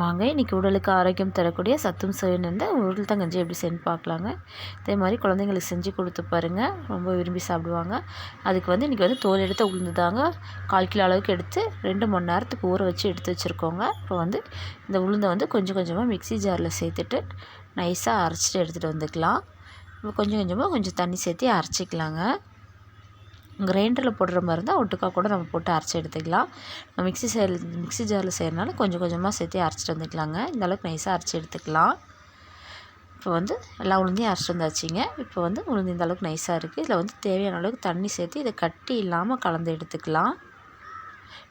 வாங்க இன்றைக்கி உடலுக்கு ஆரோக்கியம் தரக்கூடிய சத்தும் சுவையும் இருந்த உளுத்தங்கஞ்சி எப்படி செஞ்சு பார்க்கலாங்க. இதே மாதிரி குழந்தைங்களுக்கு செஞ்சு கொடுத்து பாருங்கள் ரொம்ப விரும்பி சாப்பிடுவாங்க. அதுக்கு வந்து இன்றைக்கி வந்து தோல் எடுத்து உளுந்து தாங்க கால் கிலோ அளவுக்கு எடுத்து ரெண்டு மணி நேரத்துக்கு ஊற வச்சு எடுத்து வச்சுருக்கோங்க. இப்போ வந்து இந்த உளுந்தை வந்து கொஞ்சம் கொஞ்சமாக மிக்ஸி ஜாரில் சேர்த்துட்டு நைஸாக அரைச்சிட்டு எடுத்துகிட்டு வந்துக்கலாம். இப்போ கொஞ்சம் கொஞ்சமாக கொஞ்சம் தண்ணி சேர்த்து அரைச்சிக்கலாங்க. கிரைண்டரில் போடுற மாதிரி இருந்தால் ஒட்டுக்கா கூட நம்ம போட்டு அரைச்சி எடுத்துக்கலாம். மிக்ஸி சைல் மிக்ஸி ஜாரில் செய்கிறனால கொஞ்சம் கொஞ்சமாக சேர்த்து அரைச்சிட்டு வந்துக்கலாங்க. இந்த அளவுக்கு நைஸாக அரைச்சி எடுத்துக்கலாம். இப்போ வந்து எல்லா உளுந்தையும் அரைச்சிட்டு வந்தாச்சுங்க. இப்போ வந்து உளுந்து இந்த அளவுக்கு நைஸாக இருக்குது இதில் வந்து தேவையான அளவுக்கு தண்ணி சேர்த்து இதை கட்டி இல்லாமல் கலந்து எடுத்துக்கலாம்.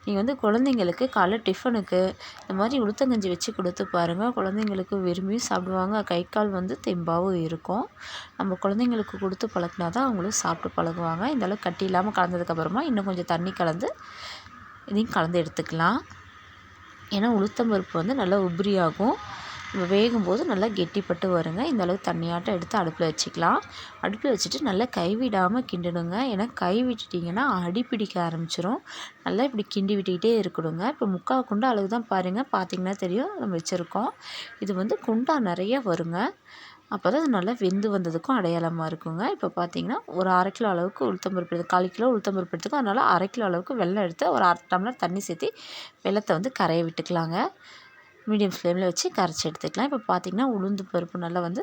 நீங்கள் வந்து குழந்தைங்களுக்கு காலைல டிஃபனுக்கு இந்த மாதிரி உளுத்தங்கஞ்சி வச்சு கொடுத்து பாருங்கள் குழந்தைங்களுக்கு விரும்பியும் சாப்பிடுவாங்க. கை கால் வந்து தெம்பாகவும் இருக்கும். நம்ம குழந்தைங்களுக்கு கொடுத்து பழக்கினா தான் அவங்களும் சாப்பிட்டு பழகுவாங்க. இந்தளவு கட்டி இல்லாமல் கலந்ததுக்கப்புறமா இன்னும் கொஞ்சம் தண்ணி கலந்து இதையும் கலந்து எடுத்துக்கலாம். ஏன்னா உளுத்தம் பருப்பு வந்து நல்லா உபரியாகும். வேகும்போது நல்லா கெட்டிப்பட்டு வருங்க. இந்த அளவுக்கு தண்ணியாட்டம் எடுத்து அடுப்பில் வச்சுக்கலாம். அடுப்பில் வச்சுட்டு நல்லா கைவிடாமல் கிண்டணுங்க. ஏன்னா கை விட்டுட்டிங்கன்னா அடி பிடிக்க ஆரம்பிச்சிரும். நல்லா இப்படி கிண்டி விட்டுக்கிட்டே இருக்கணுங்க. இப்போ முக்கால் குண்டா அளவு தான் பாருங்கள் பார்த்திங்கன்னா தெரியும். நம்ம வச்சுருக்கோம். இது வந்து குண்டா நிறைய வருங்க. அப்போ தான் அது நல்லா வெந்து வந்ததுக்கும் அடையாளமாக இருக்குங்க. இப்போ பார்த்தீங்கன்னா ஒரு அரை கிலோ அளவுக்கு உளுத்தம்பருப்பு எடுத்து கால் கிலோ உளுத்தம்பருப்பு எடுத்துக்கும். அதனால் அரை கிலோ அளவுக்கு வெள்ளம் எடுத்து ஒரு அரை டம்ளர் தண்ணி சேர்த்து வெள்ளத்தை வந்து கரைய விட்டுக்கலாங்க. மீடியம் ஃப்ளேமில் வச்சு கரைச்சி எடுத்துக்கலாம். இப்போ பார்த்திங்கன்னா உளுந்து பருப்பு நல்லா வந்து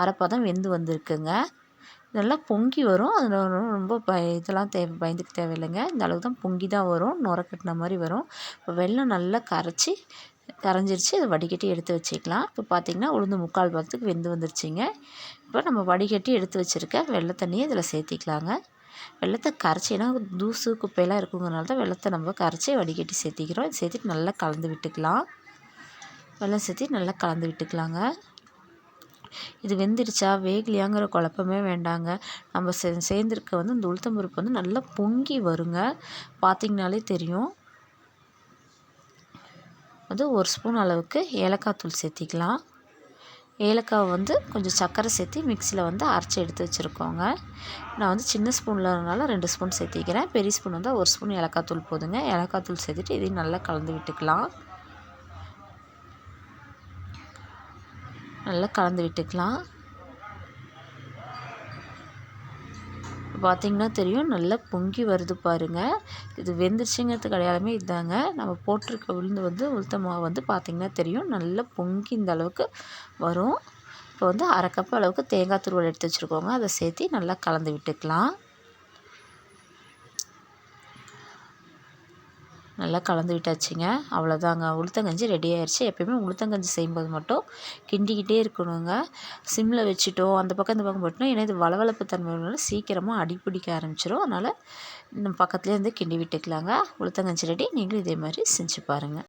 அரைப்பதம் வெந்து வந்திருக்குங்க. நல்லா பொங்கி வரும். அதில் ரொம்ப ப இதெல்லாம் தேவை பயந்துக்க தேவையில்லைங்க. இந்த அளவுக்கு தான் பொங்கி தான் வரும். நுர கட்டின மாதிரி வரும். இப்போ வெள்ளம் நல்லா கரைச்சி கரைஞ்சிருச்சு. அதை வடிகட்டி எடுத்து வச்சுக்கலாம். இப்போ பார்த்திங்கன்னா உளுந்து முக்கால் பாகத்துக்கு வெந்து வந்துருச்சுங்க. இப்போ நம்ம வடிகட்டி எடுத்து வச்சுருக்க வெள்ளை தண்ணியை இதில் சேர்த்திக்கலாங்க. வெள்ளத்தை கரைச்சி ஏன்னா தூசு குப்பையெல்லாம் இருக்குங்கிறனால தான் வெள்ளத்தை நம்ம கரைச்சி வடிகட்டி சேர்த்திக்கிறோம். சேர்த்துட்டு நல்லா கலந்து விட்டுக்கலாம். வெள்ளம் சேர்த்து நல்லா கலந்து விட்டுக்கலாங்க. இது வெந்துடுச்சா? வேகலையாங்கிற குழப்பமே வேண்டாங்க. நம்ம சே சேர்ந்துருக்க வந்து இந்த உளுத்தம்பருப்பு வந்து நல்லா பொங்கி வருங்க. பார்த்திங்கனாலே தெரியும். வந்து ஒரு ஸ்பூன் அளவுக்கு ஏலக்காய் தூள் சேர்த்திக்கலாம். ஏலக்காய் வந்து கொஞ்சம் சர்க்கரை சேர்த்து மிக்சியில் வந்து அரைச்சி எடுத்து வச்சுருக்கோங்க. நான் வந்து சின்ன ஸ்பூனில் இருந்தாலும் ரெண்டு ஸ்பூன் சேர்த்திக்கிறேன். பெரிய ஸ்பூன் வந்தால் ஒரு ஸ்பூன் ஏலக்காய் தூள் போதுங்க. ஏலக்காய் தூள் சேர்த்துட்டு இதையும் நல்லா கலந்து விட்டுக்கலாம். நல்லா கலந்து விட்டுக்கலாம். பார்த்திங்கன்னா தெரியும் நல்லா பொங்கி வருது பாருங்கள் இது வெந்துருச்சுங்கிறதுக்கு அடையாளமே இதாங்க. நம்ம போட்டிருக்க உளுந்து வந்து உளுத்த மாவு வந்து பார்த்திங்கன்னா தெரியும் நல்லா பொங்கி இந்த அளவுக்கு வரும். இப்போ வந்து அரை கப் அளவுக்கு தேங்காய் துருவல் எடுத்து வச்சுருக்கோங்க. அதை சேர்த்து நல்லா கலந்து விட்டுக்கலாம். நல்லா கலந்து விட்டாச்சுங்க. அவ்வளோதாங்க உளுத்தங்கஞ்சி ரெடி ஆயிடுச்சு எப்பயுமே உளுத்தங்கஞ்சி செய்யும்போது மட்டும் கிண்டிக்கிட்டே இருக்கணுங்க. சிம்மில் வச்சுட்டோம். அந்த பக்கம் இந்த பக்கம் போட்டோம்னா ஏன்னா இது வளவளப்பு தன்மை சீக்கிரமாக அடிப்பிடிக்க ஆரம்பிச்சிடும் அதனால் நம்ம பக்கத்துலேயே வந்து கிண்டி விட்டுக்கலாங்க. உளுத்தங்கஞ்சி ரெடி நீங்களும் இதே மாதிரி செஞ்சு பாருங்கள்